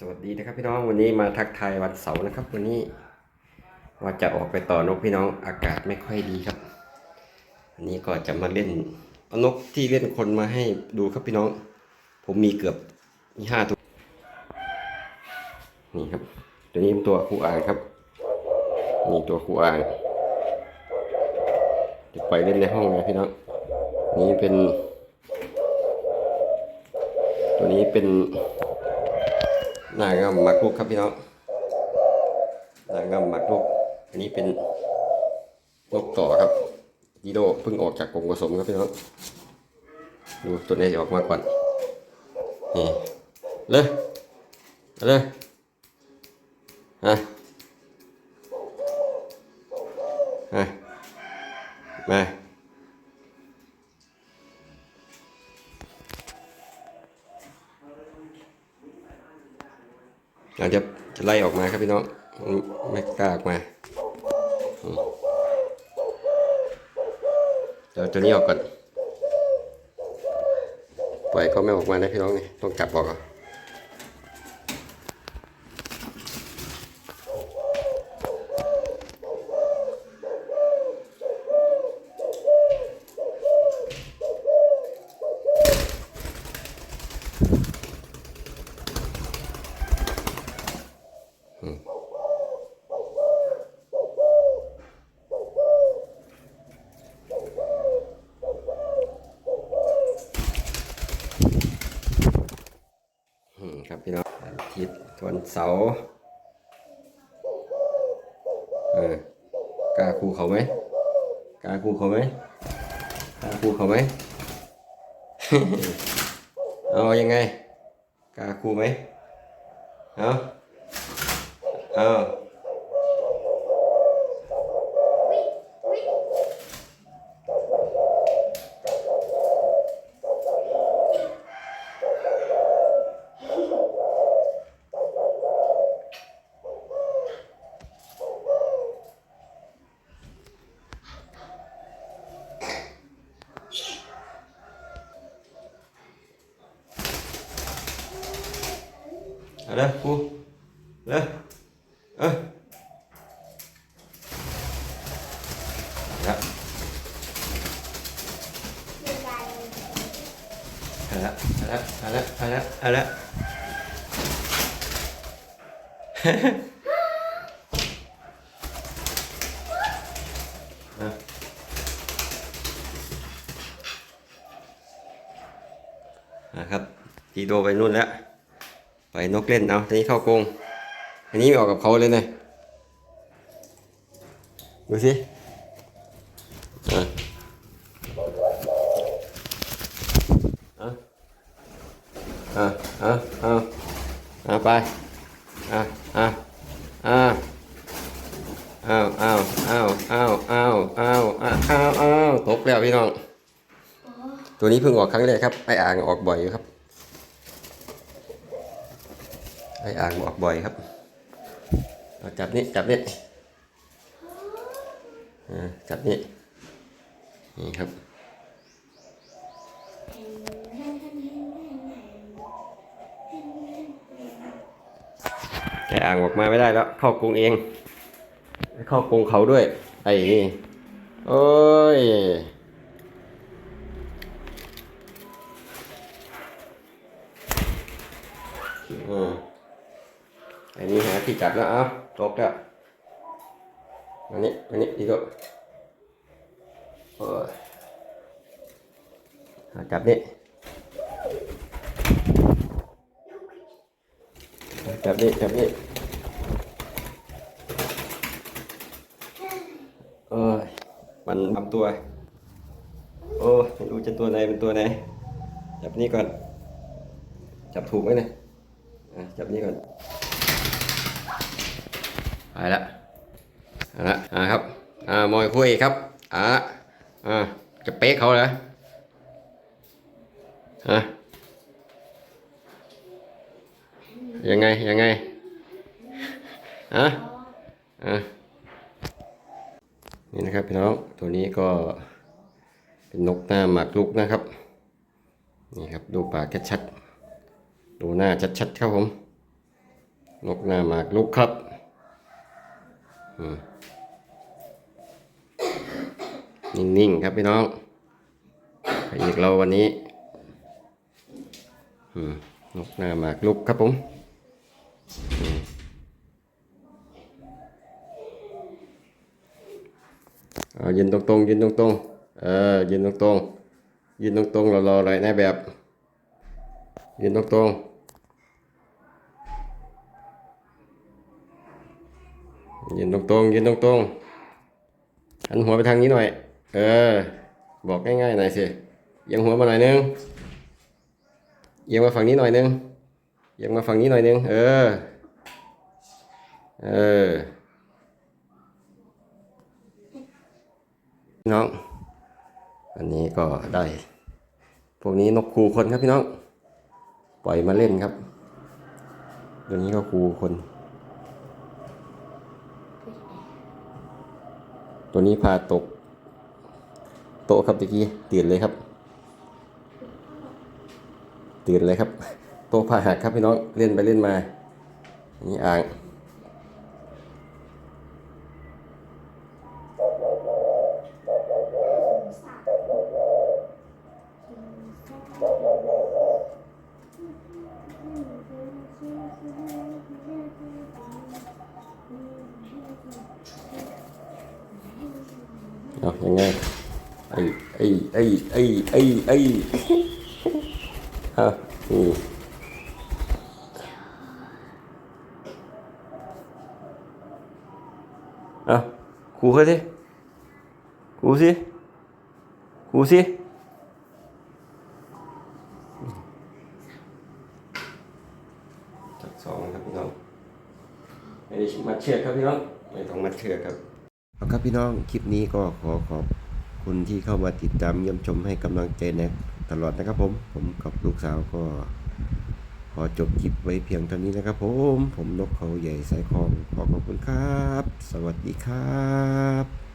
สวัสดีนะครับพี่น้องวันนี้มาทักทายวันเสาร์นะครับ วันนี้ว่าจะออกไปต่อนกพี่น้องอากาศไม่ค่อยดีครับวันนี้ก็จะมาเล่นเอานกที่เล่นคนมาให้ดูครับพี่น้อง ผมมีเกือบมีห้าตัวนี่ครับ ตัวนี้เป็นตัวคู่อ่างครับนี่ตัวคู่อ่างจะปล่อยเล่นในห้องนะพี่น้องนี่เป็น ตัวนี้เป็น นางงามหมักลูกครับพี่น้องนางงามหมักลูก อันนี้เป็นนกต่อครับดีโดเพิ่งออกจากกรงผสมครับพี่น้องดูตัวนี้จะออกมาก่อนนี่เลยเอาเลยฮะฮะมา เราจะจะไล่ออกมาครับพี่น้องไม่กล้าออกมาเดี๋ยวตัวนี้ออกก่อนปล่อยก็ไม่ออกมานะพี่น้องนี่ต้องจับออกก่อนอืมครับพี่น้องวันอา ทิตย์วันเสาร์เออกล้าคูเขาไหมกล้าคูเขาไหมกล้าคูเขาไหมเอายังไงกล้าคูไหมเอาเอา เอาเลยคูเลยเออเอาละเอาละเอาละเอาละเอาละเอาละนะครับตีโดไปนู่นแล้ว ไปนกเล่นเอาทีนี้เข้ากรงอันนี้ไม่ออกกับเขาเลยนะดูสิอะอะอะอะอะไปอะอะอะอ้าวอ้าวอ้าวอ้าวอ้าวอ้าวอ้าวอ้าวอ้าวตกแล้วพี่น้อง ตัวนี้เพิ่งออกครั้งแรกครับไออ่างออกบ่อยอยู่ครับ ไออ่างออกบ่อยครับจับนี่จับนี่อ่าจับนี่นี่ครับไออ่างออกมาไม่ได้แล้ว เข้ากรงเอง เข้ากรงเขาด้วย ไอ้นี่โอ้ยอืม อันนี้หาที่จับแล้วเอ้าตกแล้วมานี่มานี่ดีก็โอ้ยเอาจับนี่จับนี่จับนี่โอ้ยมันทำตัว โอ้ยไม่รู้จะตัวไหนเป็นตัวไหน จับนี่ก่อน จับถูกไหมเนี่ยอะจับนี่ก่อน ไปละเอาละอ่าครับอ่ามอยคุยครับอ่าอ่าจะเป๊กเขาเหรอฮะยังไงยังไงอะอะนี่นะครับพี่น้องตัวนี้ก็เป็นนกหน้าหมากลุกนะครับนี่ครับดูปากชัดๆดูหน้าชัดๆครับผม นกหน้าหมากลุกครับ นิ่งๆครับพี่น้องพระเอกเราวันนี้นกหน้าหมากลุกครับผมอืมเอายืนตรงๆยืนตรงๆเออยืนตรงๆยืนตรงๆรอๆเลยนายแบบยืนตรงๆ ยืนตรงๆยืนตรงๆหันหัวไปทางนี้หน่อย เออ บอกง่ายๆหน่อยสิยังหัวมาหน่อยนึงเอียังมาฝั่งนี้หน่อยนึงเอียังมาฝั่งนี้หน่อยนึงเออ เออ พี่น้อง อันนี้ก็ได้ พวกนี้นกคูคนครับพี่น้อง ปล่อยมาเล่นครับ ตัวนี้ก็คูคน ตัวนี้พาตก โต๊ะครับตะกี้ตื่นเลยครับ ตื่นเลยครับ โต๊ะพาหักครับพี่น้องเล่นไปเล่นมา นี่อ่าง เอายังไงไอ้ไอ้ไอ้ไอ้ไอ้ไอ้ฮะนี่เอาครูเขาสิคูสิคูสิจับสองครับพี่น้องไม่ได้มัดเชือกครับพี่น้องไม่ต้องมัดเชือกครับ ครับพี่น้องคลิปนี้ก็ขอขอบคุณที่เข้ามาติดตามเยี่ยมชมให้กำลังใจนะตลอดนะครับผม ผมกับลูกสาวก็ขอจบคลิปไว้เพียงเท่านี้นะครับผม ผมนกเขาใหญ่สายคลองขอขอบคุณครับ สวัสดีครับ